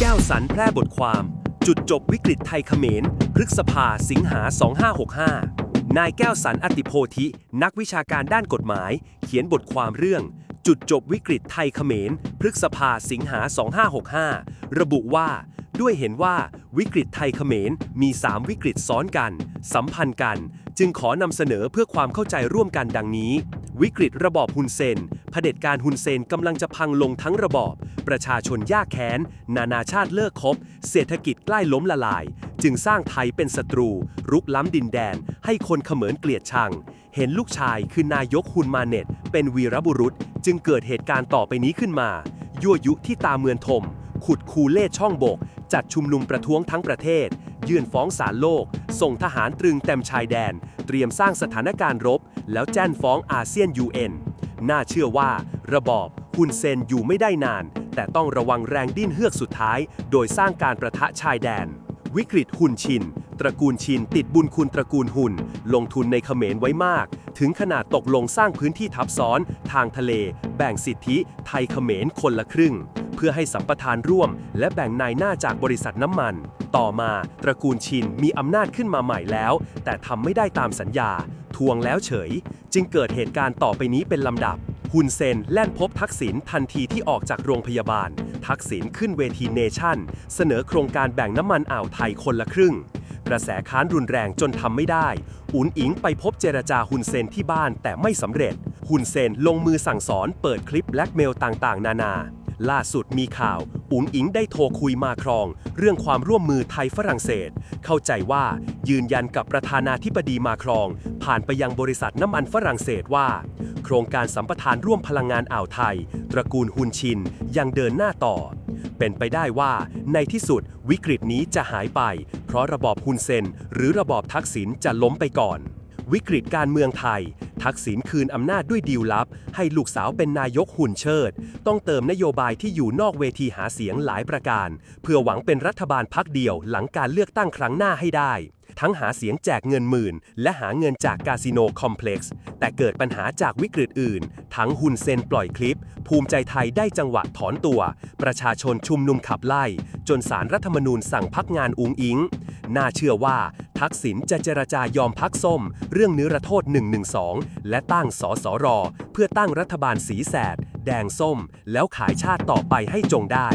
แก้วสันแพร่บทความ จุดจบวิกฤตไทยเขมร พฤษภาสิงหา 2565 นายแก้วสันอติโพธิ นักวิชาการด้านกฎหมาย เขียนบทความเรื่อง จุดจบวิกฤตไทยเขมร พฤษภาสิงหา 2565 ระบุว่าด้วยเห็นว่าวิกฤตไทยเขมรมี 3 วิกฤตซ้อนกัน สัมพันธ์กัน จึงขอนำเสนอเพื่อความเข้าใจร่วมกันดังนี้ วิกฤตระบอบฮุนเซน ผด็จการฮุนเซนกำลังจะพังลงทั้งระบอบ ประชาชนยากแค้น นานาชาติเลิกคบ เศรษฐกิจใกล้ล้มละลาย จึงสร้างไทยเป็นศัตรู รุกล้ำดินแดน ให้คนเขมรเกลียดชัง เห็นลูกชายคือนายกฮุนมาเน็ต เป็นวีรบุรุษ จึงเกิดเหตุการณ์ต่อไปนี้ขึ้นมา ยั่วยุที่ตาเมือนทม ขุดคูเล่ช่องบก จัดชุมนุมประท้วงทั้งประเทศ ยื่นฟ้องศาลโลก ส่งทหารตรึงเต็มชายแดน เตรียมสร้างสถานการณ์รบ แล้วแจ้งฟ้องอาเซียน UN น่าเชื่อว่า ระบอบฮุนเซนอยู่ไม่ได้นาน แต่ต้องระวังแรงดิ้นเฮือกสุดท้าย โดยสร้างการประทะชายแดน วิกฤตฮุนชิน ตระกูลชินติดบุญคุณตระกูลหุน ลงทุนในเขมรไว้มาก ถึงขนาดตกลงสร้างพื้นที่ทับซ้อน ทางทะเล แบ่งสิทธิ ไทยเขมรคนละครึ่ง เพื่อให้สัมปทานร่วม และแบ่งนายหน้าจากบริษัทน้ำมันต่อมาตระกูลชินมีอำนาจขึ้นมาใหม่แล้ว แต่ทำไม่ได้ตามสัญญา ทวงแล้วเฉย จึงเกิดเหตุการณ์ต่อไปนี้เป็นลำดับฮุนเซนแล่นพบทักษิณทันทีที่ออกจากโรงพยาบาล ทักษิณขึ้นเวทีเนชั่น เสนอโครงการแบ่งน้ำมันอ่าวไทยคนละครึ่ง กระแสค้านรุนแรงจนทำไม่ได้ อุนอิงไปพบเจรจาฮุนเซนที่บ้านแต่ไม่สำเร็จฮุนเซนลงมือสั่งสอนเปิดคลิปแบล็กเมลต่างๆ นานา ล่าสุดมีข่าว อุ๋งอิงได้โทรคุยมาครอง เรื่องความร่วมมือไทยฝรั่งเศส เข้าใจว่ายืนยันกับประธานาธิบดีมาครอง ผ่านไปยังบริษัทน้ำมันฝรั่งเศสว่า โครงการสัมปทานร่วมพลังงานอ่าวไทย ตระกูลฮุนชินยังเดินหน้าต่อ เป็นไปได้ว่าในที่สุดวิกฤตนี้จะหายไป เพราะระบอบฮุนเซน หรือระบอบทักษิณจะล้มไปก่อน วิกฤตการเมืองไทย ทักษิณคืนอำนาจด้วยดีลลับ ให้ลูกสาวเป็นนายกหุ่นเชิด ต้องเติมนโยบายที่อยู่นอกเวทีหาเสียงหลายประการ เพื่อหวังเป็นรัฐบาลพักเดียวหลังการเลือกตั้งครั้งหน้าให้ได้ ทั้งหาเสียงแจกเงินหมื่น และหาเงินจากคาสิโนคอมเพล็กซ์ แต่เกิดปัญหาจากวิกฤตอื่น ทั้งฮุนเซนปล่อยคลิป ภูมิใจไทยได้จังหวะถอนตัว ประชาชนชุมนุมขับไล่ จนสารรัฐธรรมนูญสั่งพักงานอุงอิง น่าเชื่อว่าทักษิณจะเจรจายอมพักส้ม เรื่องนิรโทษ 112 และตั้งสสร เพื่อตั้งรัฐบาลสีแสด แดงส้ม แล้วขายชาติต่อไปให้จงได้